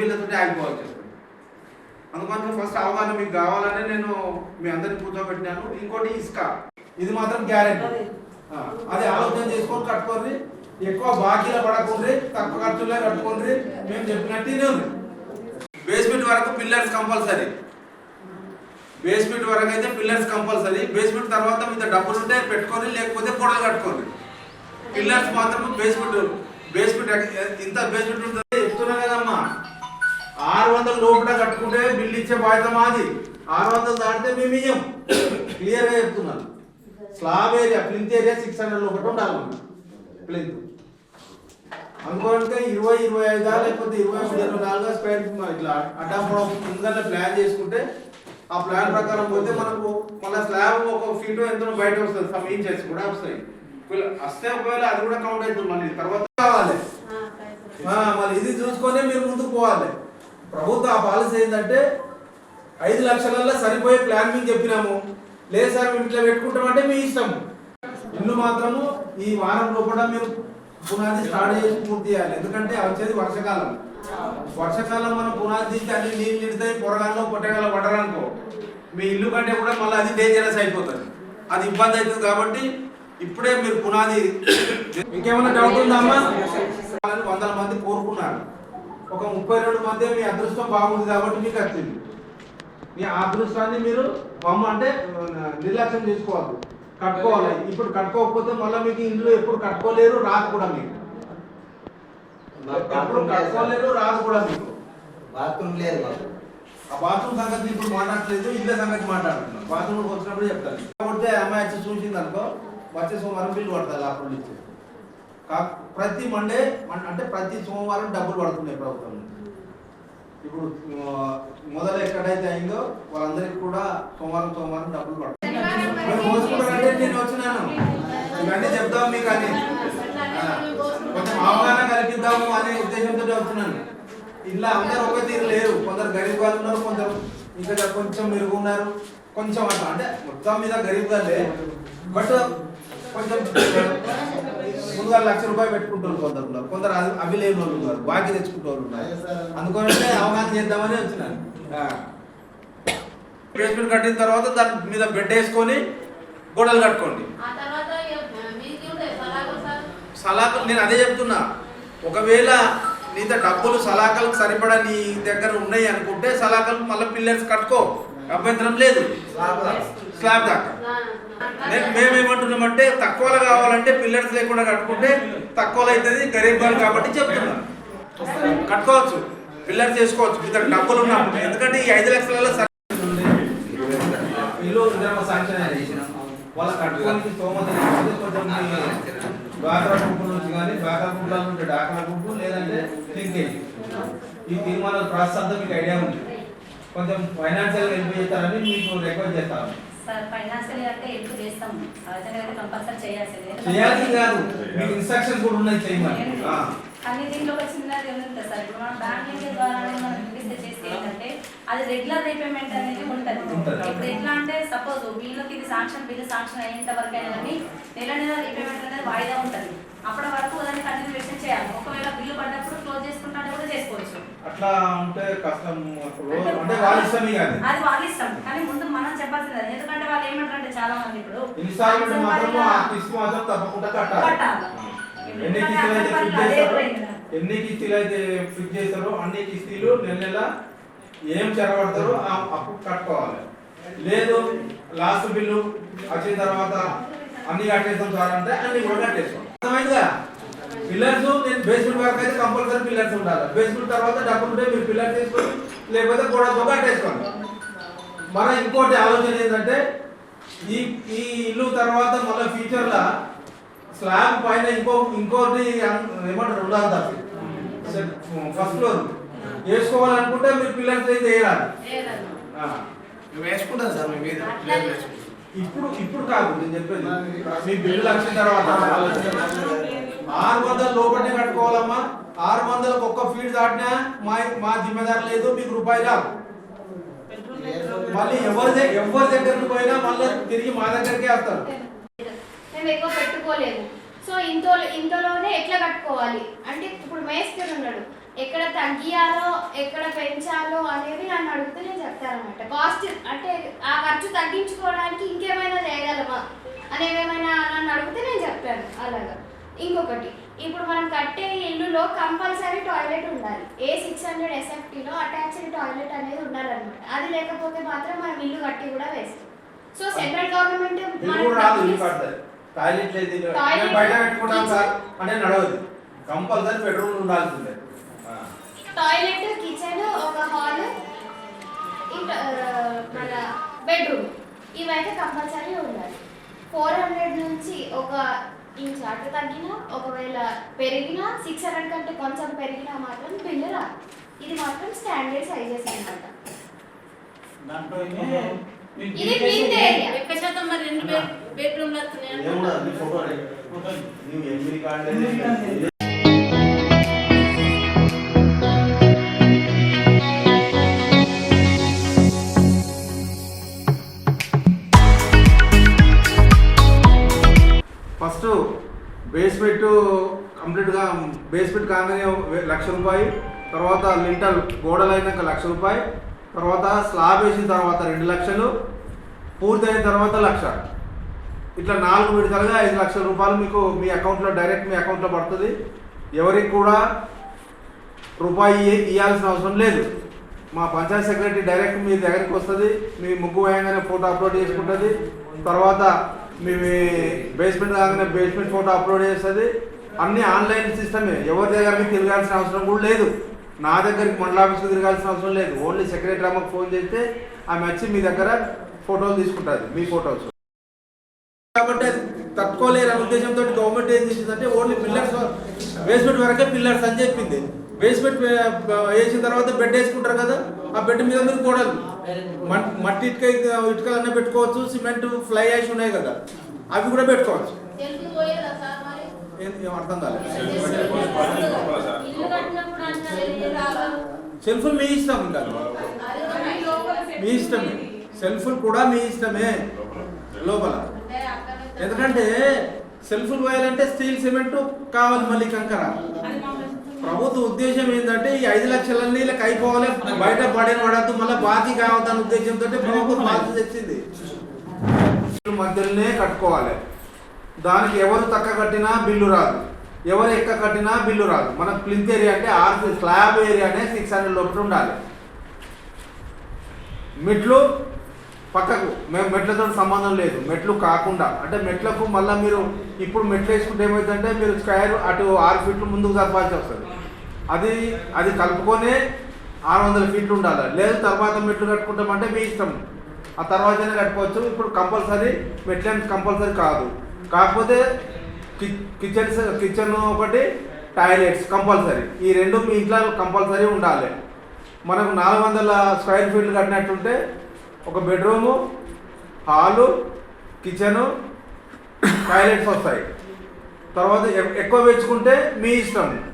బిల్లుతో ఆగిపోవాల్సి వస్తుంది అందుకని ఫస్ట్ అవగాహన మీకు కావాలని నేను మీ అందరికి కూర్చోబెట్టినాను. ఇంకోటి ఇసుక. ఇది మాత్రం గ్యారెంటీ అది. ఆలోచన చేసుకొని కట్టుకోండి. ఎక్కువ బాకీలో పడకుండ్రి తక్కువ ఖర్చులే కట్టుకోండి. మేము చెప్పినట్టు ఇదేంది బేస్మెంట్ వరకు పిల్లర్స్ కంపల్సరీ బేస్మెంట్ వరకు అయితే పిల్లర్స్ కంపల్సరీ బేస్మెంట్ తర్వాత మీద డబ్బులు ఉంటే పెట్టుకొని లేకపోతే గొడవలు కట్టుకోండి. పిల్లర్స్ మాత్రం బేస్మెంట్ బేస్మెంట్ ఇంత బేస్మెంట్ ఉంటుంది. చెప్తున్నా కదమ్మా. ఆరు వందల లోపల కట్టుకుంటే బిల్లు ఇచ్చే బాధ్యత మాది. ఆరు వందలు దాటితే మేము ఇయ్యం క్లియర్గా చెప్తున్నాను. Slab area plinth area six hundred ఒకటి ఉండాలి ప్లింత్ అనుకోంటే ఇరవై ఇరవై ఐదా లేకపోతే ఇరవై మూడు ఇరవై నాలుగు స్క్వేర్ ఇట్లా అడ్డా ముందుగా ప్లాన్ చేసుకుంటే ఆ ప్లాన్ ప్రకారం పోతే మనకు మళ్ళీ స్లాబ్ ఒక ఫీట్ ఎంతో బయట వస్తుంది. సమ్ ఇంచెస్ కూడా వస్తాయి. వస్తే ఒకవేళ అది కూడా కౌంట్ అవుతుంది. మళ్ళీ తర్వాత కావాలి. మరి ఇది చూసుకొని మీరు ముందుకు పోవాలి. ప్రభుత్వ ఆ పాలసీ ఏంటంటే ఐదు లక్షలల్లో సరిపోయే ప్లాన్ మేము చెప్పినాము. లేదు సార్ మేము ఇట్లా పెట్టుకుంటామంటే మీ ఇష్టం ఇల్లు మాత్రము ఈ వారంలో కూడా మీరు పునాది స్టార్ట్ చేసి పూర్తి చేయాలి. ఎందుకంటే వచ్చేది వర్షాకాలం. వర్షాకాలం మనం పునాది తీస్తే అన్ని నీళ్ళు నిడతాయి పొరగాల్లో పొట్టగాల పడరనుకో మీ ఇల్లు కంటే కూడా మళ్ళీ అది డేంజరస్ అయిపోతుంది. అది ఇబ్బంది అవుతుంది కాబట్టి ఇప్పుడే మీరు పునాది ఇంకేమైనా డౌట్ ఉందా అమ్మా వాళ్ళని వందల మంది కోరుకున్నారు ఒక ముప్పై రెండు మంది మీ అదృష్టం బాగుంది కాబట్టి మీకు వచ్చింది. మీ అదృష్టాన్ని మీరు బొమ్మ అంటే నిర్లక్ష్యం చేసుకోవద్దు. కట్టుకోవాలి. ఇప్పుడు కట్టుకోకపోతే మళ్ళీ మీకు ఇల్లు ఎప్పుడు కట్టుకోలేరు రాదు కూడా మీకు. ఎప్పుడు కట్టుకోలేరు రాదు కూడా మీకు. బాత్రూమ్ లేదు ఆ బాత్రూమ్ సంగతి ఇప్పుడు మాట్లాడలేదు ఇళ్ళ సంగతి మాట్లాడుతున్నాం. బాత్రూమ్ వచ్చినప్పుడు చెప్తాను. కాబట్టి అమ్మాయి వచ్చి చూసింది అనుకో వచ్చే సోమవారం బిల్లు పడతారు అప్పుడు నుంచి ప్రతి మండే అంటే ప్రతి సోమవారం డబ్బులు పడుతున్నాయి ప్రభుత్వం. ఇప్పుడు మొదలు ఎక్కడైతే అయిందో వాళ్ళందరికీ కూడా సోమవారం సోమవారం డబ్బులు పడుతుంది. మీరు మోసుకుంటారంటే నేను వచ్చినాను. ఇవన్నీ చెప్దాం మీకు అని. కొంచెం అవగాహన కల్పిద్దాము అనే ఉద్దేశంతో వస్తున్నాను ఇలా అందరూ ఒక తీరు లేరు. కొందరు గరీబ్ వాళ్ళు ఉన్నారు కొందరు ఇంకా కొంచెం మెరుగు ఉన్నారు. కొంచెం అట్లా అంటే మొత్తం మీద గరీబ్ గానే బట్ కొంచెం ముందుగా లక్ష రూపాయలు పెట్టుకుంటారు కొందరు ఉన్నారు. కొందరు అవి లేని వాళ్ళు ఉన్నారు. బాకీ తెచ్చుకుంటే వాళ్ళు ఉన్నారు అందుకని అవగాహన చేద్దామని వచ్చినాను బేస్మెంట్ కట్టిన తర్వాత దాని మీద బెడ్ వేసుకొని గోడలు కట్టుకోండి. సలాకలు నేను అదే చెప్తున్నా. ఒకవేళ నీతో డబ్బులు సలాకలకు సరిపడా నీ దగ్గర ఉన్నాయి అనుకుంటే సలాకలు మళ్ళీ పిల్లర్స్ కట్టుకో. అభ్యంతరం లేదు. స్లాబ్ దాకా. మేమేమంటున్నామంటే తక్కువలో కావాలంటే పిల్లర్స్ లేకుండా కట్టుకుంటే తక్కువలో అవుతుంది గరీబ్ వాళ్ళు కాబట్టి చెప్తున్నాం. కట్టుకోవచ్చు పిల్లర్స్ చేసుకోవచ్చు ఇద్దరు డబ్బులు ఉన్నప్పుడు ఎందుకంటే ఈ ఐదు లక్షలలో సరి- ఇల్లు ఇందిరమ్మ అనేది చేసినాం. వాళ్ళ కట్టుకోనికి స్తోమత ఈ డ్వాక్రా గుంపు నుంచి కానీ డ్వాక్రా గుంపుల నుంచి డాక్రా గుంపు లేదంటే లింకేజ్ ఈ తీర్మానాల ప్రాసెస్ అంతా మీకు ఐడియా ఉంది. కొంచెం ఫైనాన్షియల్ హెల్ప్ చేస్తారని మీకు రిక్వెస్ట్ చేస్తాను. సార్ ఫైనాన్షియల్ అంటే హెల్ప్ చేస్తాం? సహజంగా కంపల్సరీ చేయాల్సిందే. చేయాల్సింది కాదు. మీకు ఇన్స్ట్రక్షన్స్ కూడా ఉన్నాయి చేయమని ఆ. కానీ దీంట్లో ఒక చిన్నది ఉంటుంది సార్ ఇప్పుడు మనం బ్యాంక్ లింకేజ్ ద్వారా మనం రిజిస్టర్ చేస్తే ఏంటంటే అది రెగ్యులర్ రీపేమెంట్ అనేది ఉంటుంది. ఉంటది. ఇప్పుడు ఎట్లా అంటే సపోజ్ వీళ్ళకి ఇది శాంక్షన్ బిల్లు శాంక్షన్ అయ్యేంత వరకు అయినా కానీ నెల నెల రీపేమెంట్ అనేది వాయిదా ఉంటుంది. అప్పటి వరకు దాన్ని కంటిన్యూషన్ చేయాలి. ఒకవేళ బిల్లు పడ్డప్పుడు క్లోజ్ చేసుకుంటే కూడా చేసుకోవచ్చు. అట్లా ఉంటే కష్టం. అంటే వాళ్ళ ఇష్టమే కాదు అది వాళ్ళ ఇష్టం. కానీ ముందు మనం చెప్పాల్సింది. అది. ఎందుకంటే వాళ్ళు ఏమంటారంటే చాలా మంది ఇప్పుడు ఇన్స్టాల్మెంట్ మాత్రం ఆ కిస్తీ మాత్రం తప్పకుండా కట్టాలి. ఎన్ని కిస్తీలు అయితే ఫిట్ చేస్తారో ఎన్ని కిస్తీలు అయితే ఫిట్ చేస్తారో అన్ని కిస్తీలు నెల నెల ఏం చెరబడతారో ఆ- అప్పుడు కట్టుకోవాలి. లేదు లాస్ట్ బిల్లు వచ్చిన తర్వాత అన్ని కట్టేస్తాం సార్ అంటే అన్ని కూడా కట్టేస్తాం. అర్థమైందిగా పిల్లర్స్ నేను బేస్మెంట్ వరకు అయితే కంపల్సరీ పిల్లర్స్ ఉండాలి. బేస్మెంట్ తర్వాత డబ్బులు ఉంటే మీరు పిల్లర్ తీసుకొని లేకపోతే గోడతో కట్టేసుకోండి మన ఇంకోటి ఆలోచన ఏంటంటే ఈ ఈ ఇల్లు తర్వాత మళ్ళీ ఫ్యూచర్లో స్లాబ్ పైన ఇంకో ఇంకోటి ఏమంటారు రెండు అంతస్తు ఫస్ట్ ఫ్లోర్ వేసుకోవాలనుకుంటే మీరు పిల్లర్స్ అయితే వేయాలి. వేసుకుంటాం సార్ మేము మీద ఇప్పుడు ఇప్పుడు కాదు నేను చెప్పేది. మీ బిల్లు వచ్చిన తర్వాత. ఆరు వందల లోపలనే కట్టుకోవాలమ్మా. ఆరు వందలకు ఒక్క ఫీట్ దాటినా మా మా జిమ్మెదారు లేదు మీకు రూపాయి రాదు. మళ్ళీ ఎవరి దగ్గర ఎవరి దగ్గరికి పోయినా మళ్ళీ తిరిగి మా దగ్గరికే వస్తారు. మేము ఎక్కువ పెట్టుకోలేదు. సో ఇంతో ఇంతలోనే ఎట్లా కట్టుకోవాలి? కట్టుకోవాలి అంటే ఇప్పుడు మేస్త్రి ఉన్నాడు ఎక్కడ తగ్గియాలో ఎక్కడ పెంచాలో అనేది నన్ను అడిగితే నేను చెప్తానమాట కాస్ట్ అంటే ఆ ఖర్చు తగ్గించుకోవడానికి ఇంకేమైనా చేయగలమా? అనేవి ఏమైనా నన్ను అడిగితే నేను చెప్తాను అలాగా. ఇంకొకటి ఇప్పుడు మనం కట్టే ఇల్లులో కంపల్సరీ టాయిలెట్ ఉండాలి. ఏ సిక్స్ హండ్రెడ్ ఎస్ఎఫ్టీలో అటాచ్డ్ టాయిలెట్ అనేది ఉండాలన్నమాట. అది లేకపోతే మాత్రం మనం ఇల్లు కట్టి కూడా వేస్తాం సో సెంట్రల్ గవర్నమెంట్ టాయిలెట్ లేదు బయట పెట్టుకుంటాం కిచెన్. సార్. అంటే నడవదు. కంపల్సరీ బెడ్రూమ్ ఉండాల్సిందే. ఆ. టాయిలెట్ కిచెన్ ఒక హాల్ మన బెడ్రూమ్. ఇవైతే కంపల్సరీ ఉండాలి. ఫోర్ హండ్రెడ్ నుంచి ఒక ఇంచ్ అటు తగ్గినా ఒకవేళ పెరిగినా సిక్స్ హండ్రెడ్ కంటే కొంచెం పెరిగినా మాత్రం బిల్లు రాదు ఇది మాత్రం స్టాండర్డ్ సైజెస్ అనమాట ఇది క్లీన్ ఏరియా ఎక్కువ శాతం మరి? రెండు బెడ్ బెడ్రూమ్లు వస్తున్నాయి? బేస్మెంట్ కాగానే లక్ష రూపాయి తర్వాత లింటల్ గోడలు అయినాక లక్ష రూపాయి తర్వాత స్లాబ్ వేసిన తర్వాత రెండు లక్షలు పూర్తయిన తర్వాత లక్ష. ఇట్లా నాలుగు విడతలుగా ఐదు లక్షల రూపాయలు మీకు మీ అకౌంట్లో డైరెక్ట్ మీ అకౌంట్లో పడుతుంది. ఎవరికి కూడా రూపాయి ఇవ్వాల్సిన అవసరం లేదు. మా పంచాయత్ సెక్రటరీ డైరెక్ట్ మీ దగ్గరికి వస్తుంది మీ ముగ్గు వేయంగానే ఫోటో అప్లోడ్ చేసుకుంటుంది తర్వాత మీ బేస్మెంట్ కాగానే బేస్మెంట్ ఫోటో అప్లోడ్ చేస్తుంది అన్నీ ఆన్లైన్ సిస్టమే. ఎవరి దగ్గరికి తిరగాల్సిన అవసరం కూడా లేదు. నా దగ్గరికి మండల ఆఫీస్కి తిరగాల్సిన అవసరం లేదు. ఓన్లీ సెక్రటరీ అమ్మకు ఫోన్ చేస్తే ఆమె వచ్చి మీ దగ్గర ఫోటోలు తీసుకుంటుంది మీ ఫోటోస్. కాబట్టి అది తట్టుకోలేరు అనే ఉద్దేశంతో గవర్నమెంట్ ఏం చేసిందంటే ఓన్లీ పిల్లర్స్ బేస్మెంట్ వరకే పిల్లర్స్ అని చెప్పింది. బేస్మెంట్ వేసిన తర్వాత బెడ్ వేసుకుంటారు కదా ఆ బెడ్ మీద మీరు గోడలు మట్టి ఇటుక ఇటుకలన్నా పెట్టుకోవచ్చు సిమెంట్ ఫ్లై యాష్ ఉన్నాయి కదా అవి కూడా పెట్టుకోవచ్చు. ఏం అర్థం కాలేదు. ఇల్లు కట్టినప్పుడు అంత తెలుగు రాదా సెల్ఫ్ మీ ఇష్టం ఇంకా. మీ ఇష్టమే. సెల్ఫ్ కూడా మీ ఇష్టమే. లోపల. ఎందుకంటే సెల్ఫ్లు పోయాలంటే స్టీల్ సిమెంట్ కావాలి మళ్ళీ కంకర. ప్రభుత్వ ఉద్దేశం ఏంటంటే ఈ ఐదు లక్షలన్నీ వీళ్ళకి అయిపోవాలి. బయట పడిన పడద్దు మళ్ళీ బాకీ కావద్దన్న ఉద్దేశంతో ప్రభుత్వం బాధ్యత తెచ్చింది. మధ్యలోనే కట్టుకోవాలి. దానికి ఎవరు తక్క కట్టినా బిల్లు రాదు. ఎవరు ఎక్క కట్టినా బిల్లు రాదు. మన ప్లింత్ ఏరియా అంటే ఆరు స్లాబ్ ఏరియానే సిక్స్ హండ్రెడ్ లోపల ఉండాలి. మెట్లు పక్కకు. మేము మెట్లతో సంబంధం లేదు. మెట్లు కాకుండా. అంటే మెట్లకు మళ్ళీ మీరు ఇప్పుడు మెట్లు వేసుకుంటే ఏమవుతుందంటే మీరు స్క్వేర్ అటు ఆరు ఫీట్లు ముందుకు జరపాల్సి వస్తుంది. అది అది కలుపుకొనే ఆరు వందల ఫీట్లు ఉండాలి. లేదు తర్వాత మెట్లు కట్టుకుంటామంటే మీ ఇష్టం. ఆ తర్వాతనే కట్టుకోవచ్చు. ఇప్పుడు కంపల్సరీ మెట్లు కంపల్సరీ కాదు. కాకపోతే కి- కిచెన్ కిచెన్ ఒకటి టాయిలెట్స్ కంపల్సరీ. ఈ రెండు మీ ఇంట్లో కంపల్సరీ ఉండాలి. మనకు నాలుగు వందల స్క్వేర్ ఫీట్లు కట్టినట్టుంటే ఒక బెడ్రూము హాలు కిచెను టాయిలెట్స్ వస్తాయి. తర్వాత ఎక్కువ పెంచుకుంటే మీ ఇష్టం.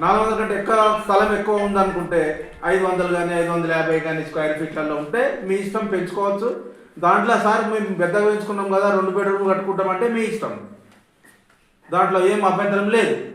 నాలుగు వందల కంటే ఎక్కువ స్థలం ఎక్కువ ఉందనుకుంటే ఐదు వందలు కానీ ఐదు వందల యాభై కానీ స్క్వేర్ ఫీట్లలో ఉంటే మీ ఇష్టం పెంచుకోవచ్చు. దాంట్లో సార్ మేము పెద్దగా పెంచుకున్నాం కదా రెండు బెడ్రూమ్ కట్టుకుంటామంటే మీ ఇష్టం. దాంట్లో ఏం అభ్యంతరం లేదు.